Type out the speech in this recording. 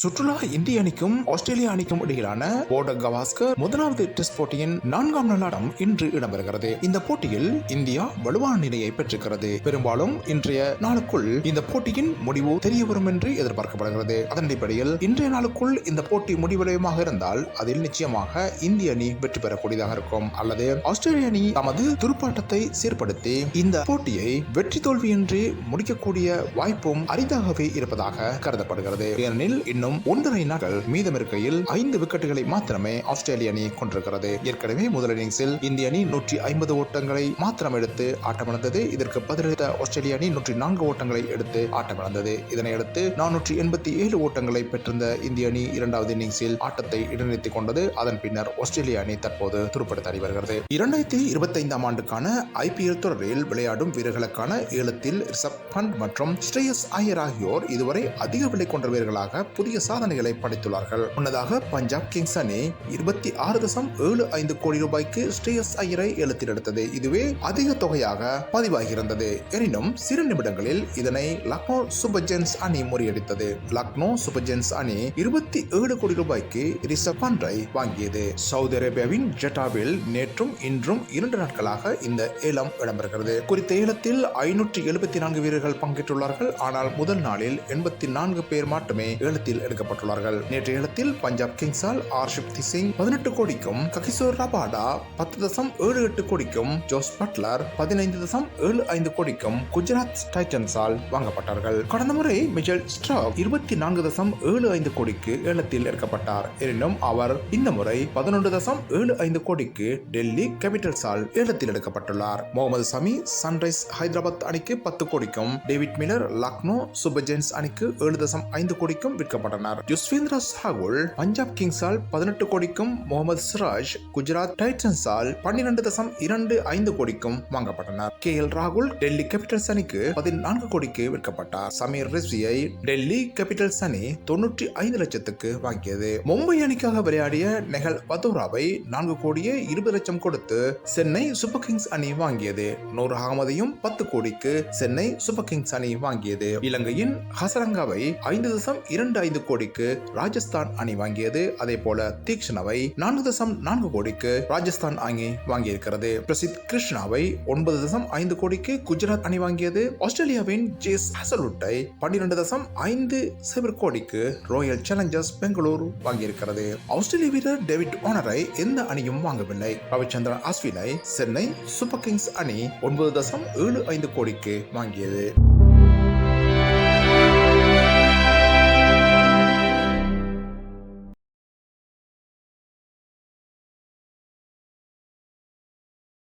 சுற்றுலா இந்திய அணிக்கும் ஆஸ்திரேலிய அணிக்கும் இடையிலான போர்டர் கவாஸ்கர் முதலாவது டெஸ்ட் போட்டியின் நான்காம் நாள் ஆட்டம் இன்று இடம்பெறுகிறது. இந்த போட்டியில் இந்தியா வலுவான நிலையை பெற்றிருக்கிறது. பெரும்பாலும் இன்றைய நாளுக்குள் இந்த போட்டியின் முடிவு தெரிய வரும் என்று எதிர்பார்க்கப்படுகிறது. அதன் அடிப்படையில் இன்றைய நாளுக்குள் இந்த போட்டி முடிவடையமாக இருந்தால் அதில் நிச்சயமாக இந்திய அணி வெற்றி பெறக்கூடியதாக இருக்கும். அல்லது ஆஸ்திரேலிய அணி தமது துடுப்பாட்டத்தை சீர்படுத்தி இந்த போட்டியை வெற்றி தோல்வியின்றி முடிக்கக்கூடிய வாய்ப்பும் அரிதாகவே இருப்பதாக கருதப்படுகிறது. ஏனெனில் இன்னும் ஒன்றரை நாட்கள் மீதம் இருக்கையில் ஐந்து விக்கெட்டுகளை மாத்திரமே ஆஸ்திரேலிய அணி கொண்டிருக்கிறது. ஏற்கனவே முதல் இன்னிங்ஸில் இந்திய அணி நூற்றி ஐம்பது ஓட்டங்களை மாத்திரம் எடுத்து ஆட்டமிழந்தது. இதற்கு பதிலளித்த ஆஸ்திரேலிய அணி நூற்றி நான்கு ஓட்டங்களை எடுத்து ஆட்டமிழந்தது. இதனையடுத்து நானூற்றி எண்பத்தி ஏழு ஓட்டங்களை பெற்றிருந்த இந்திய அணி இரண்டாவது இன்னிங்ஸில் ஆட்டத்தை இடைநிறுத்திக் கொண்டது. அதன் பின்னர் ஆஸ்திரேலிய அணி தற்போது துருப்படுத்தாடி வருகிறது. இரண்டாயிரத்தி இருபத்தைந்தாம் ஆண்டுக்கான ஐபிஎல் தொடரில் விளையாடும் வீரர்களுக்கான ஏலத்தில் ரிஷப் பண்ட் மற்றும் ஸ்ரேயஸ் ஐயர் ஆகியோர் இதுவரை அதிக விலை கொண்ட வீரர்களாக புதிய சாதனைகளை படைத்துள்ளார்கள். முன்னதாக பஞ்சாப் கிங்ஸ் அணி இருபத்தி ஆறு தசம் ஏழு ஐந்து கோடி ரூபாய்க்கு ஸ்ரேயஸ் ஐயரை ஏலத்தில் எடுத்தது இதுவே அதிக தொகையாக பதிவாகியிருந்தது. எனினும் சிறு நிமிடங்களில் இதனை லக்னோ சூப்பர் ஜென்ஸ் அணி முறியடித்தது. லக்னோ சூப்பர் ஜென்ஸ் அணி இருபத்தி ஏழு கோடி ரூபாய்க்கு ரிஷப் பண்டை வாங்கியது. சவுதி அரேபியாவின் ஜெட்டாவில் நேற்றும் இன்றும் இரண்டு நாட்களாக இந்த ஏலம் இடம்பெறுகிறது. குறித்த ஏலத்தில் ஐநூற்றி எழுபத்தி நான்கு வீரர்கள் பங்கேற்றுள்ளார்கள். ஆனால் முதல் நாளில் எண்பத்தி நான்கு பேர் மட்டுமே ஏலத்தில் எடுக்கப்பட்டுள்ளார்கள். நேற்றைய இடத்தில் பஞ்சாப் கிங்ஸால் ஆர்ஷிப் சிங் பதினெட்டு கோடிக்கும் ககிசோர் ரபாடா பத்து தசம் ஏழு எட்டு கோடிக்கும் ஜோஸ் பட்லர் பதினைந்து தசம் ஏழு ஐந்து கோடிக்கும் குஜராத் டைட்டன்ஸால் வாங்கப்பட்டார்கள். கடந்த முறை மிச்சல் ஸ்ட்ராக் இருபத்தி நான்கு தசம் ஏழு ஐந்து கோடிக்கு ஏலத்தில் எடுக்கப்பட்டார். எனினும் அவர் இந்த முறை பதினொன்று தசம் ஏழு ஐந்து கோடிக்கு டெல்லி கேபிட்டல்ஸால் ஏலத்தில் எடுக்கப்பட்டுள்ளார். முகமது சமி சன்ரைஸ் ஹைதராபாத் அணிக்கு பத்து கோடிக்கும் டேவிட் மில்லர் லக்னோ சூப்பர் அணிக்கு ஏழு தசம் ஐந்து கோடிக்கும் விற்கப்பட்டார் விற்கப்பட்டனர் யுஸ்வேந்திர சாகுல் பஞ்சாப் கிங்ஸால் பதினெட்டு கோடிக்கும் முகமது சிராஜ் குஜராத் டைட்டன்ஸால் பன்னிரண்டு தசம் இரண்டு ஐந்து கோடிக்கும் வாங்கப்பட்டனர். கே எல் ராகுல் டெல்லி கேபிட்டல்ஸ் அணிக்கு பதினான்கு கோடிக்கு விற்கப்பட்டார். சமீர் ரிஸ்வியை டெல்லி கேபிட்டல்ஸ் அணி தொன்னூற்றி ஐந்து லட்சத்துக்கு வாங்கியது. மும்பை அணிக்காக விளையாடிய நெகல் வதோராவை நான்கு கோடியே இருபது லட்சம் கொடுத்து சென்னை சூப்பர் கிங்ஸ் அணி வாங்கியது. நூறு அகமதையும் பத்து கோடிக்கு சென்னை சூப்பர் கிங்ஸ் அணி வாங்கியது. இலங்கையின் ஹசரங்காவை ஐந்து தசம் இரண்டு ஐந்து கோடிக்கு ராஜஸ்தான் அணி வாங்கியது. அதே போல தீக்ஷணவை நான்கு தசம் நான்கு கோடிக்கு ராஜஸ்தான் அணி வாங்கியிருக்கிறது. பிரசித் கிருஷ்ணாவை ஒன்பது தசம் ஐந்து கோடிக்கு குஜராத் அணி வாங்கியது. ஆஸ்திரேலியாவின் ஜேஸ் ஹசல்வுட்டை பன்னிரண்டு தசம் ஐந்து சைபர் கோடிக்கு ராயல் சேலஞ்சர்ஸ் பெங்களூர் வாங்கியிருக்கிறது. ஆஸ்திரேலிய வீரர் டேவிட் ஓனரை எந்த அணியும் வாங்கவில்லை. ரவிச்சந்திரன் அஸ்வினை சென்னை சூப்பர் கிங்ஸ் அணி ஒன்பது தசம் ஏழு ஐந்து கோடிக்கு வாங்கியது.